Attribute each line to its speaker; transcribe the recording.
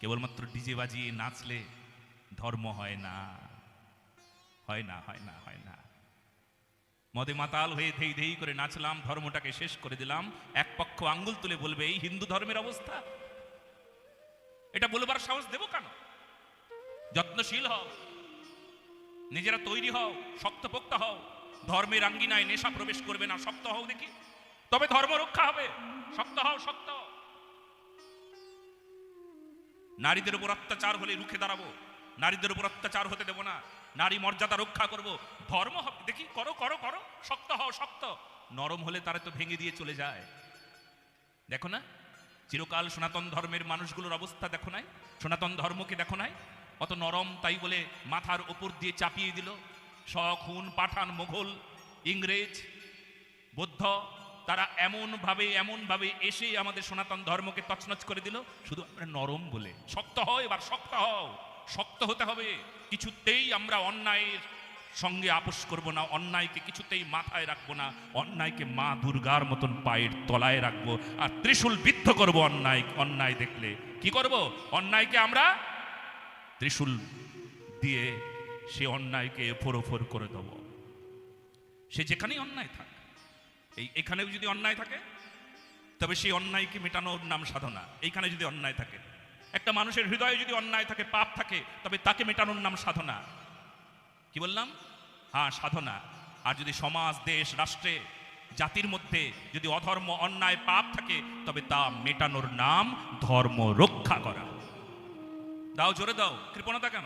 Speaker 1: কেবলমাত্র ডিজে বাজিয়ে নাচলে ধর্ম হয় না। হয় না হয় না হয় না। মদে মাতাল হয়ে ধেই ধেই করে নাচলাম, ধর্মটাকে শেষ করে দিলাম। এক পক্ষ আঙ্গুল তুলে বলবে, এই হিন্দু ধর্মের অবস্থা। এটা বলবার সাহস দেব কেন? যত্নশীল হও। নিজেরা তৈরি হও, শক্তপোক্ত হও। ধর্মের আঙ্গিনায় নেশা প্রবেশ করবে না, শক্ত হও দেখি। তবে ধর্ম রক্ষা হবে। শক্ত হও, শক্ত নারীদের উপর অত্যাচার হলে রুখে দাঁড়াবো। নারীদের উপর অত্যাচার হতে দেব না। নারী মর্যাদা রক্ষা করব। ধর্ম দেখি, করো করো করো। শক্ত হও, শক্ত। নরম হলে তারা তো ভেঙে দিয়ে চলে যায়। দেখো না? চিরকাল সনাতন ধর্মের মানুষগুলোর অবস্থা দেখো নাই? সনাতন ধর্মকে দেখো নাই? অত নরম তাই বলে মাথার ওপর দিয়ে চাপিয়ে দিল। শখ পাঠান, মোঘল, ইংরেজ, বৌদ্ধ তারা এমনভাবে এমনভাবে এসে আমাদের সনাতন ধর্মকে তছনছ করে দিল, শুধু আমরা নরম বলে। শক্ত হও এবার, শক্ত হও। শক্ত হতে হবে। কিছুতেই আমরা অন্যায়ের সঙ্গে আপোষ করব না, অন্যায়কে কিছুতেই মাথায় রাখব না, অন্যায়কে মা দুর্গার মতন পায়ের তলায় রাখব আর ত্রিশূল বিদ্ধ করব অন্যায় অন্যায় দেখলে। কি করব? অন্যায়কে আমরা ত্রিশূল দিয়ে সে অন্যায়কে এফোর ওফোর করে দেব। সে যেখানেই অন্যায় থাক এই এখানেও যদি অন্যায় থাকে, তবে সেই অন্যায়কে মেটানোর নাম সাধনা। এইখানে যদি অন্যায় থাকে, একটা মানুষের হৃদয়ে যদি অন্যায় থাকে, পাপ থাকে, তবে তাকে মেটানোর নাম সাধনা। কি বললাম? হ্যাঁ সাধনা। আর যদি সমাজ, দেশ, রাষ্ট্রে, জাতির মধ্যে যদি অধর্ম, অন্যায়, পাপ থাকে, তবে তা মেটানোর নাম ধর্ম রক্ষা করা। দাও, জোরে দাও। কৃপণতা কেন?